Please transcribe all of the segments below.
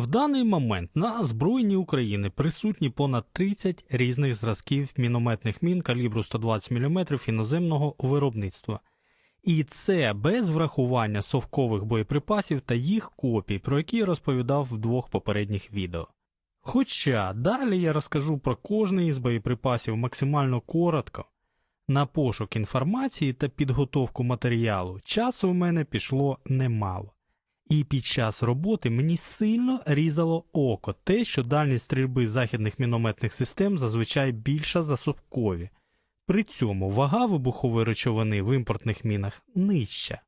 В даний момент на Збройній України присутні понад 30 різних зразків мінометних мін калібру 120 мм іноземного виробництва. І це без врахування совкових боєприпасів та їх копій, про які я розповідав в двох попередніх відео. Хоча далі я розкажу про кожний із боєприпасів максимально коротко. На пошук інформації та підготовку матеріалу часу в мене пішло немало. І під час роботи мені сильно різало око те, що дальність стрільби західних мінометних систем зазвичай більша за совкові. При цьому вага вибухової речовини в імпортних мінах нижча.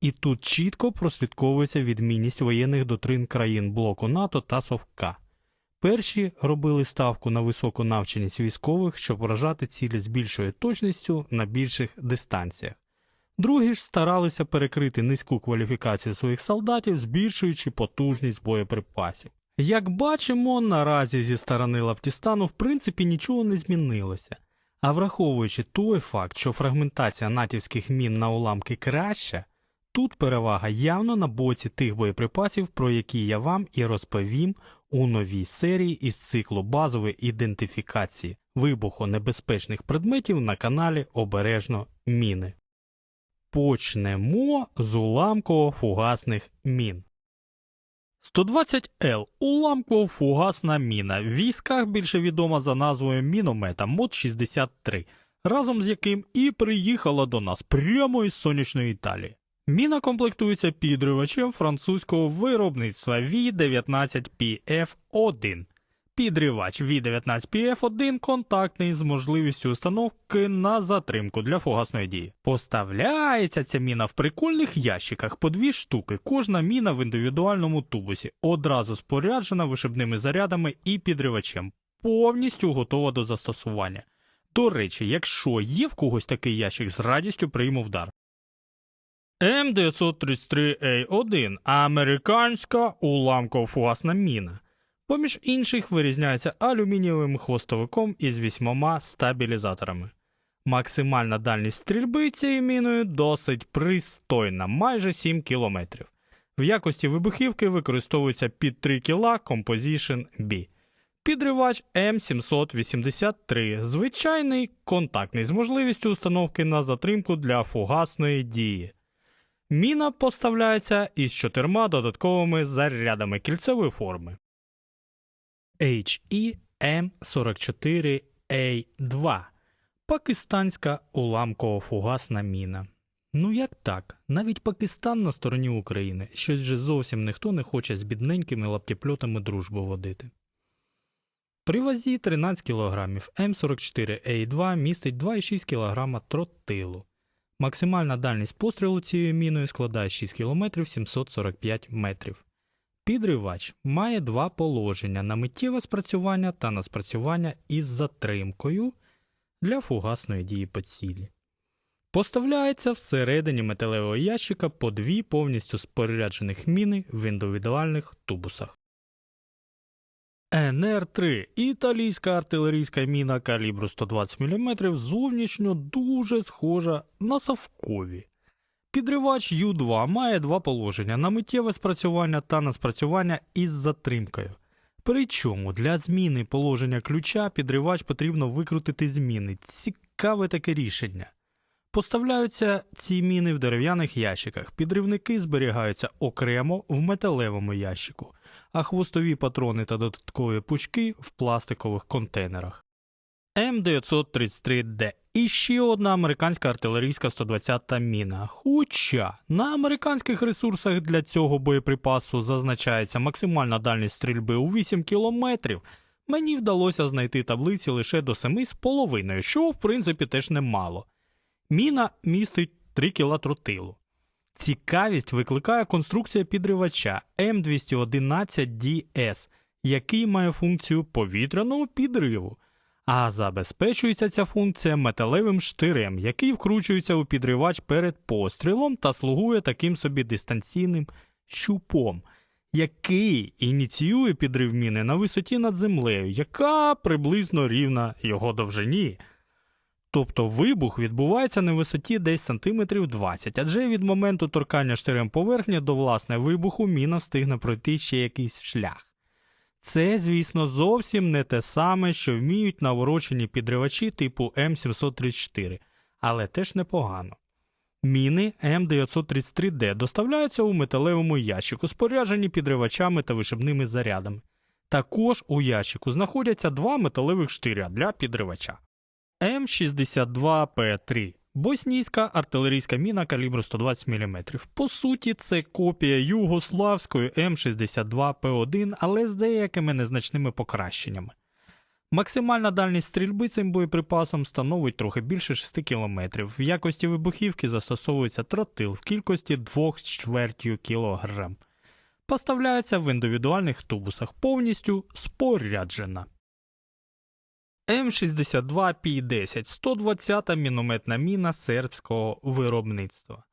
І тут чітко прослідковується відмінність воєнних доктрин країн блоку НАТО та Совка. Перші робили ставку на високу навченість військових, щоб вражати цілі з більшою точністю на більших дистанціях. Другі ж старалися перекрити низьку кваліфікацію своїх солдатів, збільшуючи потужність боєприпасів. Як бачимо, наразі зі сторони Лаптістану в принципі нічого не змінилося. А враховуючи той факт, що фрагментація натівських мін на уламки краща, тут перевага явно на боці тих боєприпасів, про які я вам і розповім у новій серії із циклу базової ідентифікації вибухонебезпечних предметів на каналі Обережно Міни. Почнемо з уламково-фугасних мін. 120Л уламково-фугасна міна в військах більше відома за назвою міномета МОД 63, разом з яким і приїхала до нас прямо із сонячної Італії. Міна комплектується підривачем французького виробництва V19PF1. Підривач V19PF1 контактний з можливістю установки на затримку для фугасної дії. Поставляється ця міна в прикольних ящиках по дві штуки, кожна міна в індивідуальному тубусі, одразу споряджена вишибними зарядами і підривачем, повністю готова до застосування. До речі, якщо є в когось такий ящик, з радістю прийму вдар. М933А1 американська уламково-фугасна міна. Поміж інших вирізняється алюмінієвим хвостовиком із вісьмома стабілізаторами. Максимальна дальність стрільби цією міною досить пристойна, майже 7 км. В якості вибухівки використовується під 3 кіла Composition B. Підривач М783, звичайний контактний з можливістю установки на затримку для фугасної дії. Міна поставляється із чотирма додатковими зарядами кільцевої форми. HEM44A2 Пакистанська уламково-фугасна міна. Ну як так? Навіть Пакистан на стороні України. Щось вже зовсім ніхто не хоче з бідненькими лаптєпльотами дружбу водити. При вазі 13 кг М44А2 містить 2,6 кг тротилу. Максимальна дальність пострілу цією міною складає 6 км 745 метрів. Підривач має два положення на миттєве спрацювання та на спрацювання із затримкою для фугасної дії по цілі. Поставляється всередині металевого ящика по дві повністю споряджених міни в індивідуальних тубусах. НР-3 італійська артилерійська міна калібру 120 мм зовнішньо дуже схожа на совкові. Підривач Ю2 має два положення на миттєве спрацювання та на спрацювання із затримкою. Причому для зміни положення ключа підривач потрібно викрутити зміни. Цікаве таке рішення. Поставляються ці міни в дерев'яних ящиках, підривники зберігаються окремо в металевому ящику, а хвостові патрони та додаткові пучки в пластикових контейнерах. М933Д і ще одна американська артилерійська 120-та міна. Хоча на американських ресурсах для цього боєприпасу зазначається максимальна дальність стрільби у 8 кілометрів, мені вдалося знайти таблиці лише до 7,5, що в принципі теж немало. Міна містить 3 кіла тротилу. Цікавість викликає конструкція підривача М211DS, який має функцію повітряного підриву. А забезпечується ця функція металевим штирем, який вкручується у підривач перед пострілом та слугує таким собі дистанційним щупом, який ініціює підрив міни на висоті над землею, яка приблизно рівна його довжині. Тобто вибух відбувається на висоті десь сантиметрів 20, адже від моменту торкання штирем поверхні до власне вибуху міна встигне пройти ще якийсь шлях. Це, звісно, зовсім не те саме, що вміють наворочені підривачі типу М734, але теж непогано. Міни М933Д доставляються у металевому ящику, споряджені підривачами та вишибними зарядами. Також у ящику знаходяться два металевих штиря для підривача. М62П3 боснійська артилерійська міна калібру 120 мм. По суті, це копія югославської М62П1, але з деякими незначними покращеннями. Максимальна дальність стрільби цим боєприпасом становить трохи більше 6 км. В якості вибухівки застосовується тротил в кількості 2 з чвертю кг. Поставляється в індивідуальних тубусах, повністю споряджена. М62Пі10 120 мінометна міна сербського виробництва.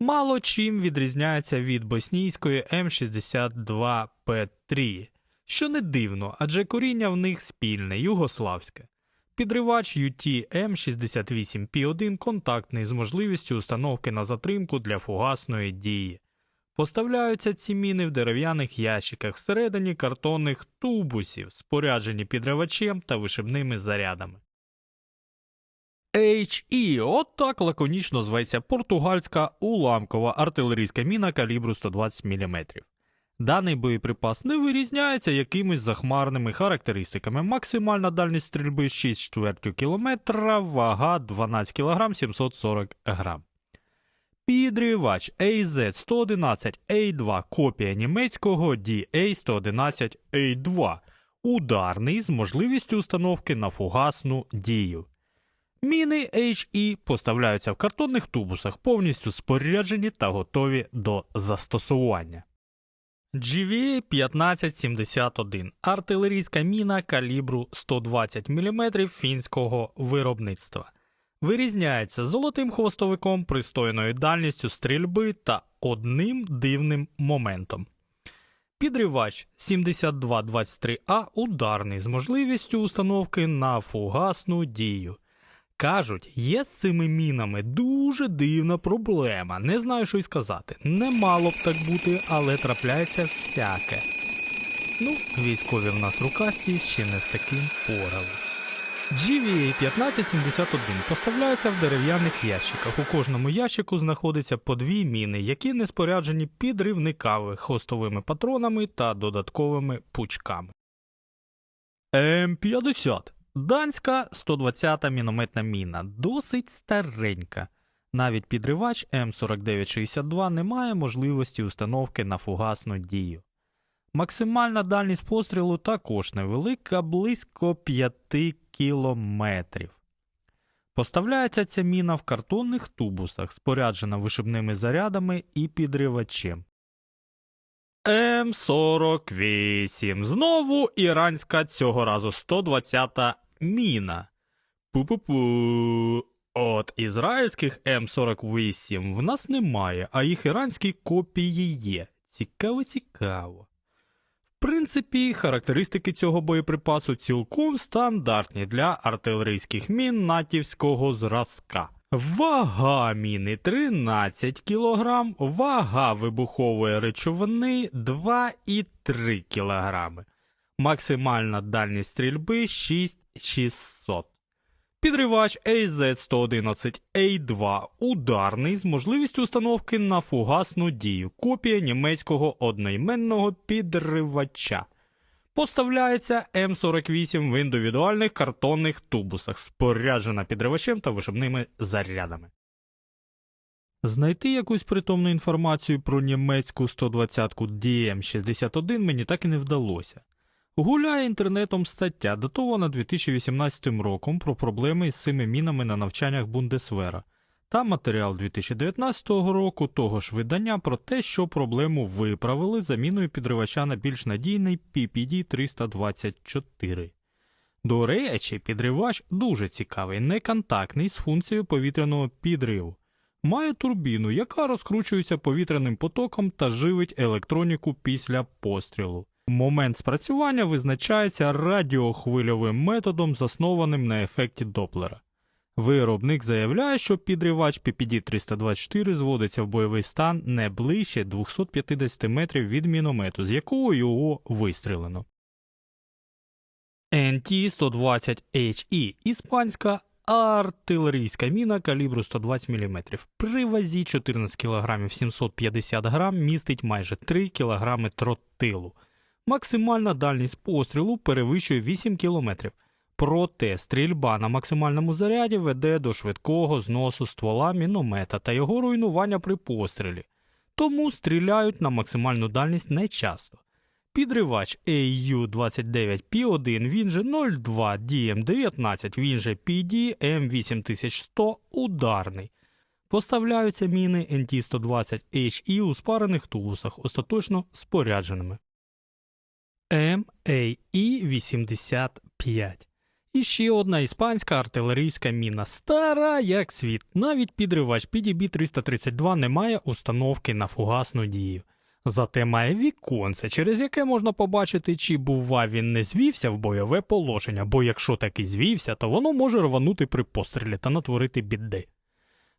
Мало чим відрізняється від боснійської М62П3, що не дивно, адже коріння в них спільне, югославське. Підривач UT М68P1 контактний з можливістю установки на затримку для фугасної дії. Поставляються ці міни в дерев'яних ящиках всередині картонних тубусів, споряджені підривачем та вишибними зарядами. HE – от так лаконічно зветься португальська уламкова артилерійська міна калібру 120 мм. Даний боєприпас не вирізняється якимись захмарними характеристиками. Максимальна дальність стрільби 6 чвертю кілометра, вага 12 кг 740 г. Підривач AZ-111A2 копія німецького DA-111A2 ударний з можливістю установки на фугасну дію. Міни HE поставляються в картонних тубусах, повністю споряджені та готові до застосування. GVA 1571 артилерійська міна калібру 120 мм фінського виробництва. Вирізняється золотим хвостовиком, пристойною дальністю стрільби та одним дивним моментом. Підривач 7223А ударний з можливістю установки на фугасну дію. Кажуть, є з цими мінами дуже дивна проблема. Не знаю, що й сказати. Не мало б так бути, але трапляється всяке. Ну, військові в нас рукасті ще не з таким порали. GVA 1571 поставляється в дерев'яних ящиках. У кожному ящику знаходиться по дві міни, які не споряджені підривниками, хвостовими патронами та додатковими пучками. М50 Данська 120-та мінометна міна, досить старенька. Навіть підривач М4962 не має можливості установки на фугасну дію. Максимальна дальність пострілу також невелика, близько 5 кілометрів. Поставляється ця міна в картонних тубусах, споряджена вишибними зарядами і підривачем. М48. Знову іранська цього разу 120-та міна. Пу-пу-пу. От ізраїльських М48 в нас немає, а їх іранські копії є. Цікаво, цікаво. Принципі, характеристики цього боєприпасу цілком стандартні для артилерійських мін натівського зразка. Вага міни 13 кг, вага вибухової речовини 2,3 кг. Максимальна дальність стрільби 6600. Підривач AZ-111A2 ударний з можливістю установки на фугасну дію. Копія німецького одноіменного підривача. Поставляється М48 в індивідуальних картонних тубусах, споряджена підривачем та вишибними зарядами. Знайти якусь притомну інформацію про німецьку 120-ку DM61 мені так і не вдалося. Гуляє інтернетом стаття, датована 2018 роком про проблеми із цими мінами на навчаннях Бундесвера, та матеріал 2019 року того ж видання про те, що проблему виправили заміною підривача на більш надійний PPD-324. До речі, підривач дуже цікавий, неконтактний з функцією повітряного підриву. Має турбіну, яка розкручується повітряним потоком та живить електроніку після пострілу. Момент спрацювання визначається радіохвильовим методом, заснованим на ефекті Доплера. Виробник заявляє, що підривач PPD-324 зводиться в бойовий стан не ближче 250 метрів від міномету, з якого його вистрілено. NT-120HE – іспанська артилерійська міна калібру 120 мм. При вазі 14 кг 750 г містить майже 3 кг тротилу. Максимальна дальність пострілу перевищує 8 км. Проте стрільба на максимальному заряді веде до швидкого зносу ствола міномета та його руйнування при пострілі. Тому стріляють на максимальну дальність не часто. Підривач AU-29P1, він же 02 DM19, він же PD M8100 ударний. Поставляються міни NT-120HE у спарених тулусах, остаточно спорядженими. MAE-85 і ще одна іспанська артилерійська міна, стара як світ. Навіть підривач PDB-332 не має установки на фугасну дію. Зате має віконце, через яке можна побачити, чи бува він не звівся в бойове положення, бо якщо таки звівся, то воно може рванути при пострілі та натворити біди.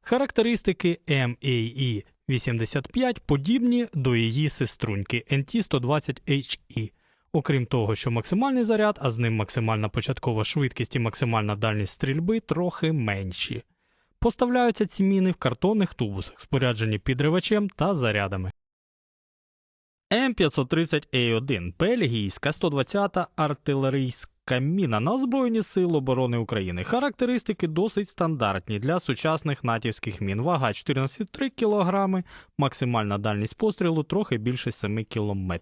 Характеристики MAE 85 подібні до її сеструньки NT-120HE. Окрім того, що максимальний заряд, а з ним максимальна початкова швидкість і максимальна дальність стрільби трохи менші. Поставляються ці міни в картонних тубусах, споряджені підривачем та зарядами. М530А1 бельгійська 120-та артилерійська міна на Збройні Сили оборони України. Характеристики досить стандартні для сучасних натівських мін. Вага 14,3 кг, максимальна дальність пострілу трохи більше 7 км.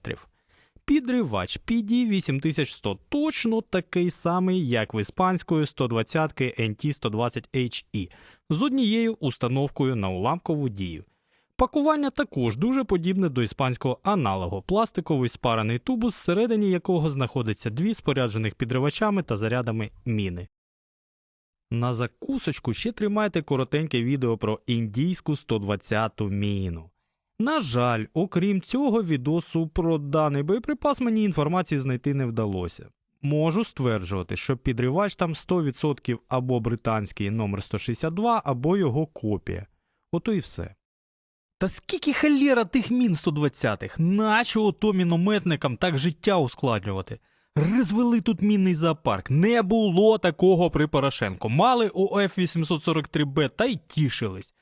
Підривач PD8100 точно такий самий, як в іспанської 120 NT120HE з однією установкою на уламкову дію. Пакування також дуже подібне до іспанського аналогу пластиковий спарений тубус, всередині якого знаходиться дві споряджених підривачами та зарядами міни. На закусочку ще тримайте коротеньке відео про індійську 120-ту міну. На жаль, окрім цього відосу про даний боєприпас мені інформації знайти не вдалося. Можу стверджувати, що підривач там 100% або британський номер 162, або його копія. Ото і все. Та скільки халєра тих мін 120-х? Наче ото мінометникам так життя ускладнювати? Розвели тут мінний зоопарк. Не було такого при Порошенко. Мали ОФ 843Б та й тішились.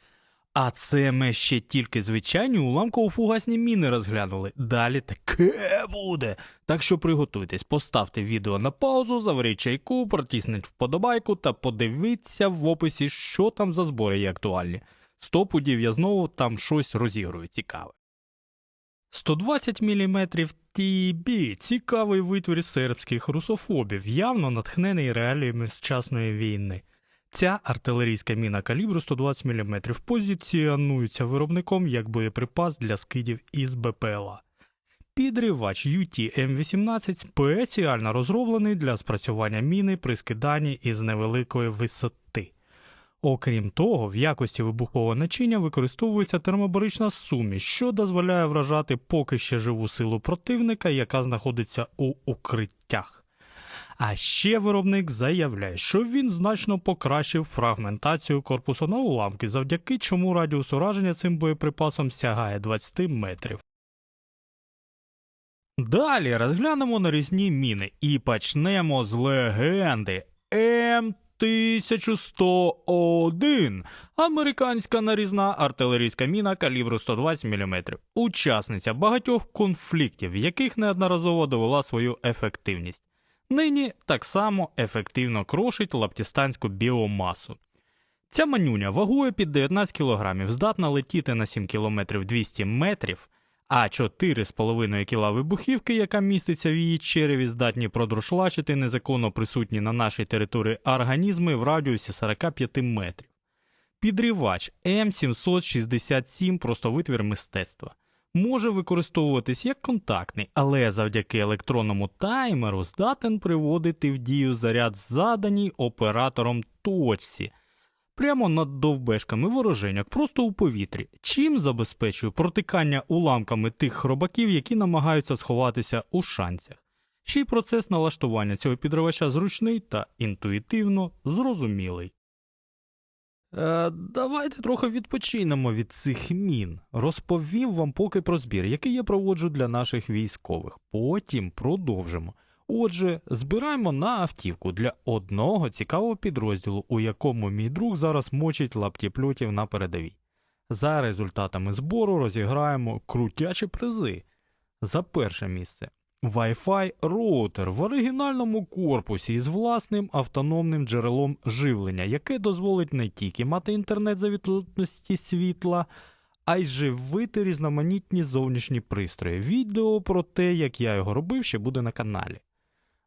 А це ми ще тільки звичайні уламково-фугасні міни розглянули. Далі таке буде. Так що приготуйтесь, поставте відео на паузу, заваріть чайку, протисніть вподобайку та подивіться в описі, що там за збори є актуальні. Сто пудів я знову там щось розігрую цікаве. 120 мм TB – цікавий витвір сербських русофобів, явно натхнений реаліями сучасної війни. Ця артилерійська міна калібру 120 мм позиціонується виробником як боєприпас для скидів із БПЛА. Підривач UT-М18 спеціально розроблений для спрацювання міни при скиданні із невеликої висоти. Окрім того, в якості вибухового начиння використовується термобарична суміш, що дозволяє вражати поки ще живу силу противника, яка знаходиться у укриттях. А ще виробник заявляє, що він значно покращив фрагментацію корпусу на уламки, завдяки чому радіус ураження цим боєприпасом сягає 20 метрів. Далі розглянемо нарізні міни і почнемо з легенди М. 1101 американська нарізна артилерійська міна калібру 120 мм, учасниця багатьох конфліктів, яких неодноразово довела свою ефективність. Нині так само ефективно крошить лаптістанську біомасу. Ця манюня вагує під 19 кг, здатна летіти на 7 км 200 метрів, а 4,5 кіла вибухівки, яка міститься в її череві, здатні продрушлачити незаконно присутні на нашій території організми в радіусі 45 метрів. Підривач М767 просто витвір мистецтва. Може використовуватись як контактний, але завдяки електронному таймеру здатен приводити в дію заряд заданій оператором точці прямо над довбешками вороженьок, просто у повітрі, чим забезпечує протикання уламками тих хробаків, які намагаються сховатися у шанцях. Ще й процес налаштування цього підривача зручний та інтуїтивно зрозумілий. Е, давайте трохи відпочинемо від цих мін. Розповім вам поки про збір, який я проводжу для наших військових. Потім продовжимо. Отже, збираємо на автівку для одного цікавого підрозділу, у якому мій друг зараз мочить лаптєпльотів на передовій. За результатами збору розіграємо крутячі призи. За перше місце Wi-Fi роутер в оригінальному корпусі із власним автономним джерелом живлення, яке дозволить не тільки мати інтернет за відсутності світла, а й живити різноманітні зовнішні пристрої. Відео про те, як я його робив, ще буде на каналі.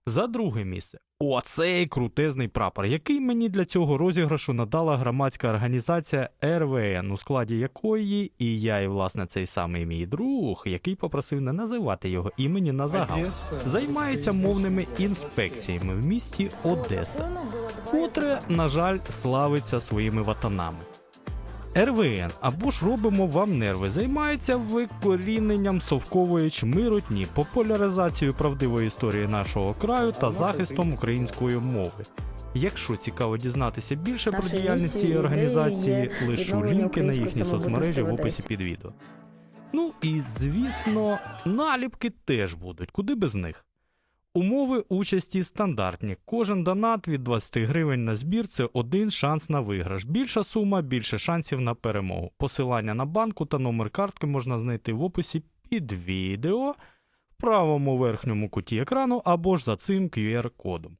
За друге місце. Оцей крутезний прапор, який мені для цього розіграшу надала громадська організація РВН, у складі якої і я, і власне цей самий мій друг, який попросив не називати його імені на загал, займається мовними інспекціями в місті Одеса, котре, на жаль, славиться своїми ватанами. РВН або ж робимо вам нерви, займається викоріненням совкової чмиротні, популяризацією правдивої історії нашого краю та захистом української мови. Якщо цікаво дізнатися більше про діяльність цієї організації, лишу лінки на їхні соцмережі в описі під відео. Ну і звісно, наліпки теж будуть, куди без них. Умови участі стандартні. Кожен донат від 20 гривень на збір це один шанс на виграш. Більша сума, більше шансів на перемогу. Посилання на банку та номер картки можна знайти в описі під відео в правому верхньому куті екрану або ж за цим QR-кодом.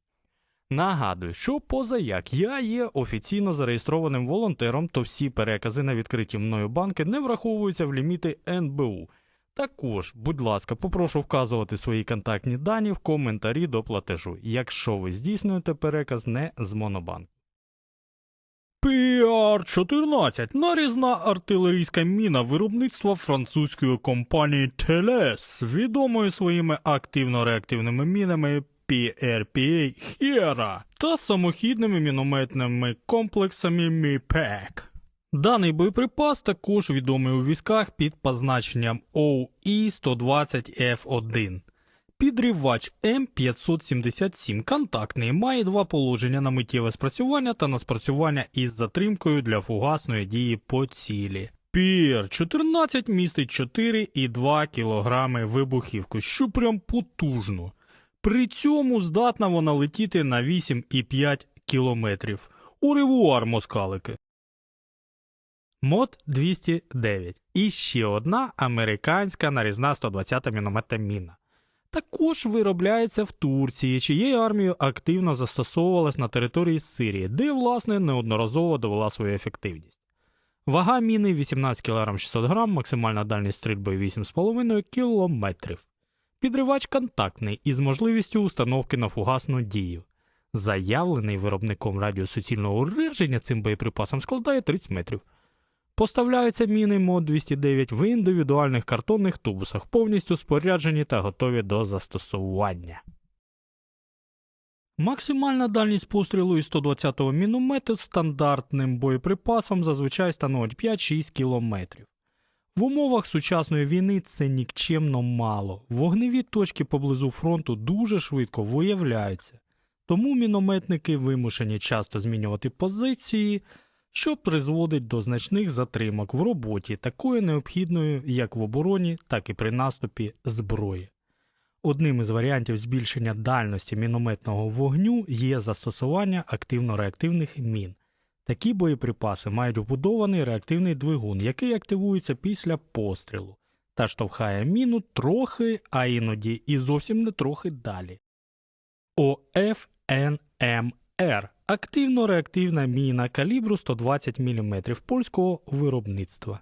Нагадую, що позаяк я є офіційно зареєстрованим волонтером, то всі перекази на відкриті мною банки не враховуються в ліміти НБУ. Також, будь ласка, попрошу вказувати свої контактні дані в коментарі до платежу, якщо ви здійснюєте переказ не з Монобанку. PR-14 нарізна артилерійська міна виробництва французької компанії Телес, відомої своїми активно-реактивними мінами PRPA Hera та самохідними мінометними комплексами MIPEC. Даний боєприпас також відомий у військах під позначенням OE-120F1. Підривач М577 контактний має два положення на миттєве спрацювання та на спрацювання із затримкою для фугасної дії по цілі. Пір 14 містить 4,2 кг вибухівку, що прям потужно. При цьому здатна вона летіти на 8,5 км. Уревуар москалики. Мод 209. І ще одна американська нарізна 120 мінометна міна. Також виробляється в Турції, чиєю армією активно застосовувалась на території Сирії, де, власне, неодноразово довела свою ефективність. Вага міни 18 кг 600 г, максимальна дальність стрільби 8,5 км. Підривач контактний із можливістю установки на фугасну дію. Заявлений виробником радіосуцільного ураження цим боєприпасом складає 30 метрів. Поставляються міни МОД 209 в індивідуальних картонних тубусах, повністю споряджені та готові до застосування. Максимальна дальність пострілу із 120-го міномету стандартним боєприпасом зазвичай становить 5-6 км. В умовах сучасної війни це нікчемно мало. Вогневі точки поблизу фронту дуже швидко виявляються, тому мінометники вимушені часто змінювати позиції, що призводить до значних затримок в роботі, такої необхідної як в обороні, так і при наступі зброї. Одним із варіантів збільшення дальності мінометного вогню є застосування активно-реактивних мін. Такі боєприпаси мають вбудований реактивний двигун, який активується після пострілу та штовхає міну трохи, а іноді і зовсім не трохи далі. ОФНМР активно-реактивна міна калібру 120 мм польського виробництва.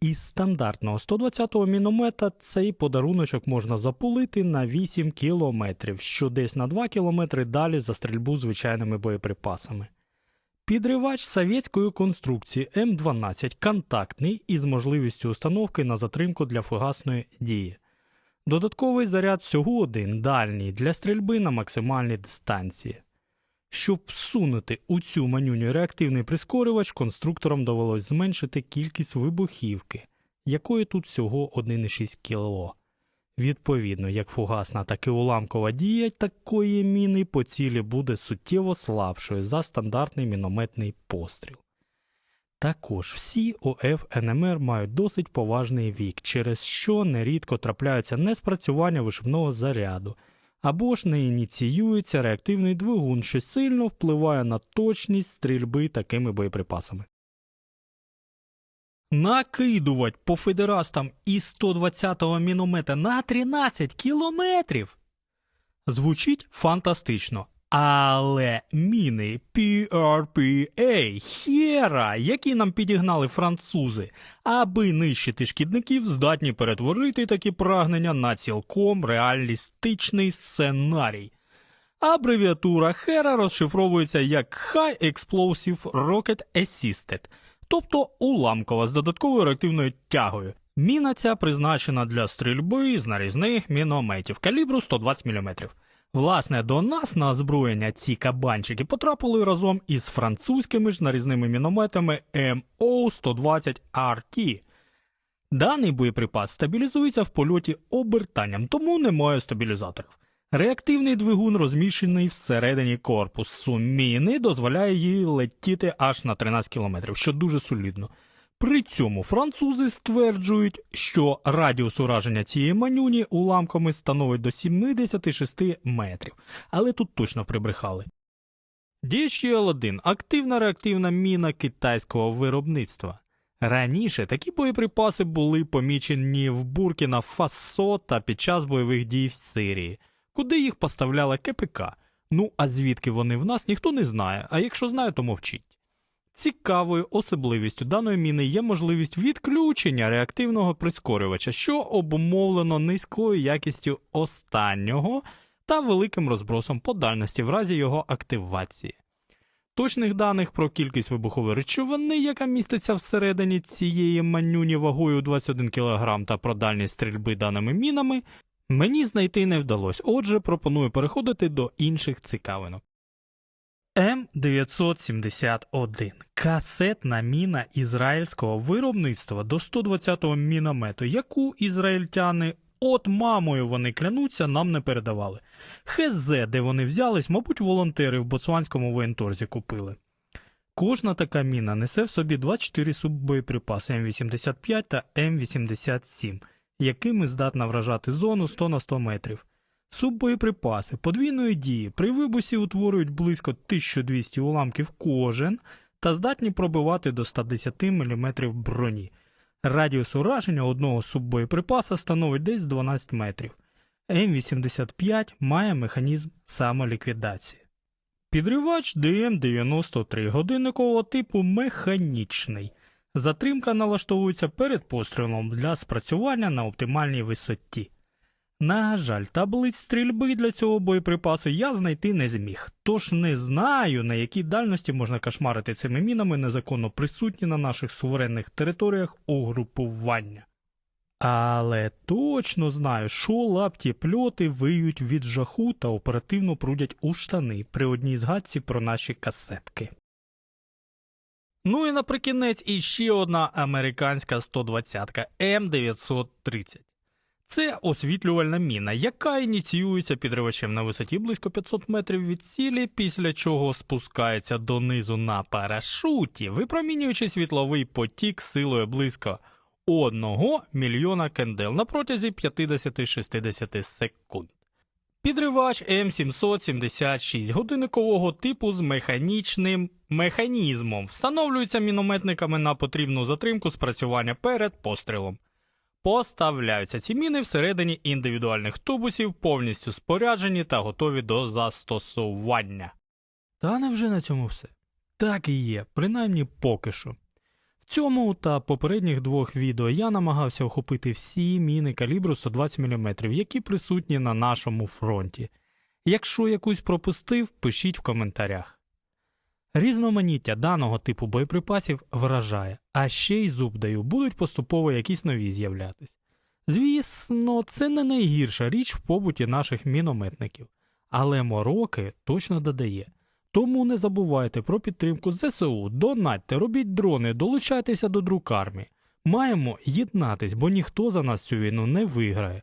Із стандартного 120-го міномета цей подаруночок можна запулити на 8 км, що десь на 2 км далі за стрільбу звичайними боєприпасами. Підривач совєтської конструкції М12 контактний із можливістю установки на затримку для фугасної дії. Додатковий заряд всього один дальній для стрільби на максимальній дистанції. Щоб всунути у цю манюню реактивний прискорювач, конструкторам довелось зменшити кількість вибухівки, якої тут всього 1,6 кг. Відповідно, як фугасна, так і уламкова дія такої міни по цілі буде суттєво слабшою за стандартний мінометний постріл. Також всі ОФ НМР мають досить поважний вік, через що нерідко трапляються неспрацювання вишибного заряду, або ж не ініціюється реактивний двигун, що сильно впливає на точність стрільби такими боєприпасами. Накидувать по федерастам із 120-го міномета на 13 кілометрів звучить фантастично. Але міни PRPA Хера, які нам підігнали французи, аби нищити шкідників, здатні перетворити такі прагнення на цілком реалістичний сценарій. Абревіатура Хера розшифровується як High Explosive Rocket Assisted, тобто уламкова з додатковою реактивною тягою. Міна ця призначена для стрільби з нарізних мінометів калібру 120 мм. Власне, до нас на озброєння ці кабанчики потрапили разом із французькими ж нарізними мінометами MO-120RT. Даний боєприпас стабілізується в польоті обертанням, тому немає стабілізаторів. Реактивний двигун розміщений всередині корпусу. Міни дозволяє їй летіти аж на 13 км, що дуже солідно. При цьому французи стверджують, що радіус ураження цієї манюні уламками становить до 76 метрів, але тут точно прибрехали. DHL-1 – активна реактивна міна китайського виробництва. Раніше такі боєприпаси були помічені в Буркіна Фасо та під час бойових дій в Сирії, куди їх поставляла КПК. Ну а звідки вони в нас ніхто не знає, а якщо знає, то мовчіть. Цікавою особливістю даної міни є можливість відключення реактивного прискорювача, що обумовлено низькою якістю останнього та великим розбросом по дальності в разі його активації. Точних даних про кількість вибухової речовини, яка міститься всередині цієї манюні вагою 21 кг та про дальність стрільби даними мінами, мені знайти не вдалося, отже, пропоную переходити до інших цікавинок. М971 касетна міна ізраїльського виробництва до 120-го міномету, яку ізраїльтяни от мамою вони клянуться, нам не передавали. ХЗ, де вони взялись, мабуть, волонтери в боцванському воєнторзі купили. Кожна така міна несе в собі 24 суббоєприпаси М85 та М87, якими здатна вражати зону 100 на 100 метрів. Суббоєприпаси подвійної дії при вибусі утворюють близько 1200 уламків кожен та здатні пробивати до 110 мм броні. Радіус ураження одного суббоєприпаса становить десь 12 метрів. М85 має механізм самоліквідації. Підривач ДМ-93 годинникового типу механічний. Затримка налаштовується перед пострілом для спрацювання на оптимальній висоті. На жаль, таблиць стрільби для цього боєприпасу я знайти не зміг, тож не знаю, на якій дальності можна кошмарити цими мінами незаконно присутні на наших суверенних територіях угрупування. Але точно знаю, що лапті пльоти виють від жаху та оперативно прудять у штани при одній згадці про наші касетки. Ну і наприкінець іще одна американська 120-ка М930. Це освітлювальна міна, яка ініціюється підривачем на висоті близько 500 метрів від цілі, після чого спускається донизу на парашуті, випромінюючи світловий потік силою близько 1 мільйона кендел на протязі 50-60 секунд. Підривач М776 годинникового типу з механічним механізмом встановлюється мінометниками на потрібну затримку спрацювання перед пострілом. Поставляються ці міни всередині індивідуальних тубусів, повністю споряджені та готові до застосування. Та невже на цьому все? Так і є, принаймні поки що. В цьому та попередніх двох відео я намагався охопити всі міни калібру 120 мм, які присутні на нашому фронті. Якщо якусь пропустив, пишіть в коментарях. Різноманіття даного типу боєприпасів вражає, а ще й зуб даю, будуть поступово якісь нові з'являтись. Звісно, це не найгірша річ в побуті наших мінометників, але мороки точно додає. Тому не забувайте про підтримку ЗСУ, донатьте, робіть дрони, долучайтеся до друкармії. Маємо єднатись, бо ніхто за нас цю війну не виграє.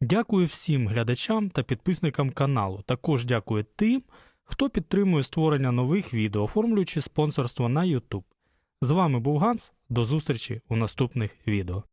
Дякую всім глядачам та підписникам каналу. Також дякую тим, хто підтримує створення нових відео, оформлюючи спонсорство на YouTube. З вами був Ганс. До зустрічі у наступних відео.